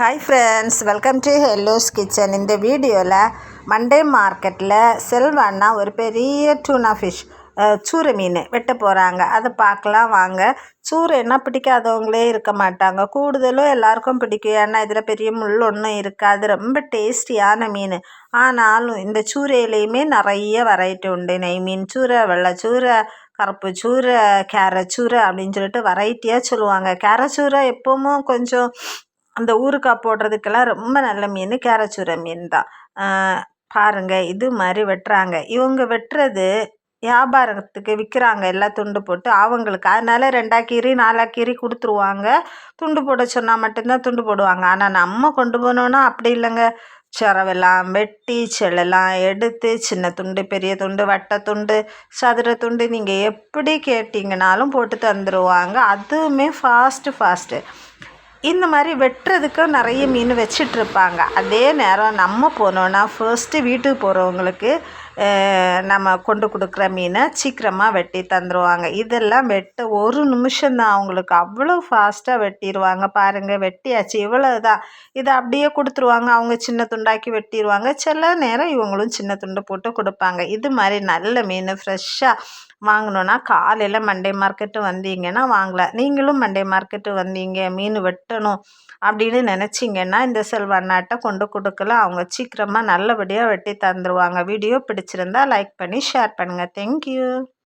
Hi friends welcome to Hello's kitchen இந்த வீடியோவில் Monday மார்க்கெட்டில் செல்வான்னா ஒரு பெரிய டூனா ஃபிஷ் சூரை மீன் வெட்ட போகிறாங்க அதை பார்க்கலாம் வாங்க. சூரைன்னா பிடிக்காதவங்களே இருக்க மாட்டாங்க. கூடுதலும் எல்லாருக்கும் பிடிக்கும். ஏன்னா இதில் பெரிய முள் ஒன்றும் இருக்காது. ரொம்ப டேஸ்டியான மீன். ஆனாலும் இந்த சூரையிலையுமே நிறைய வெரைட்டி உண்டு. நெய் மீன் சூரை வெள்ளச்சூரை கருப்பு சூரை கேரச்சூரை அப்படின்னு சொல்லிட்டு வெரைட்டியாக சொல்லுவாங்க. கேரச்சூரை எப்போவும் கொஞ்சம் அந்த ஊறுகாய் போடுறதுக்கெல்லாம் ரொம்ப நல்ல மீன் கேரச்சூரை மீன் தான். பாருங்கள் இது மாதிரி வெட்டுறாங்க. இவங்க வெட்டுறது வியாபாரத்துக்கு விற்கிறாங்க எல்லாம் துண்டு போட்டு அவங்களுக்கு. அதனால் ரெண்டா கீரி நாலா கீரி கொடுத்துருவாங்க. துண்டு போட சொன்னால் மட்டும்தான் துண்டு போடுவாங்க. ஆனால் நம்ம கொண்டு போனோன்னா அப்படி இல்லைங்க. செரவெல்லாம் வெட்டி செல்லெல்லாம் எடுத்து சின்ன துண்டு பெரிய துண்டு வட்டை துண்டு சதுர துண்டு நீங்கள் எப்படி கேட்டிங்கனாலும் போட்டு தந்துடுவாங்க அதுவுமே ஃபாஸ்ட்டு ஃபாஸ்ட்டு இந்த மாதிரி வெட்டுறதுக்கும் நிறைய மீன் வச்சிட்ருப்பாங்க. அதே நேரம் நம்ம போனோன்னா ஃபர்ஸ்ட்டு வீட்டுக்கு போகிறவங்களுக்கு நம்ம கொண்டு கொடுக்குற மீனை சீக்கிரமாக வெட்டி தந்துடுவாங்க இதெல்லாம் வெட்ட ஒரு நிமிஷம்தான் அவங்களுக்கு அவ்வளோ ஃபாஸ்ட்டாக வெட்டிடுவாங்க பாருங்கள் வெட்டியாச்சு. இவ்வளோ தான் இதை அப்படியே கொடுத்துருவாங்க. அவங்க சின்ன துண்டாக்கி வெட்டிடுவாங்க சில நேரம் இவங்களும் சின்ன துண்டு போட்டு கொடுப்பாங்க. இது மாதிரி நல்ல மீன் ஃப்ரெஷ்ஷாக வாங்கணுன்னா காலையில் மண்டே மார்க்கெட்டு வந்தீங்கன்னா வாங்கலாம். நீங்களும் மண்டே மார்க்கெட்டு வந்தீங்க மீன் வெட்டணும் அப்படின்னு நினச்சிங்கன்னா இந்த செல்வண்ணாட்டை கொண்டு கொடுக்கலாம். அவங்க சீக்கிரமாக நல்லபடியாக வெட்டி தந்துடுவாங்க வீடியோ பிடிச்சி பிடிச்சிருந்தா லைக் பண்ணி ஷேர் பண்ணுங்கள் தேங்க்யூ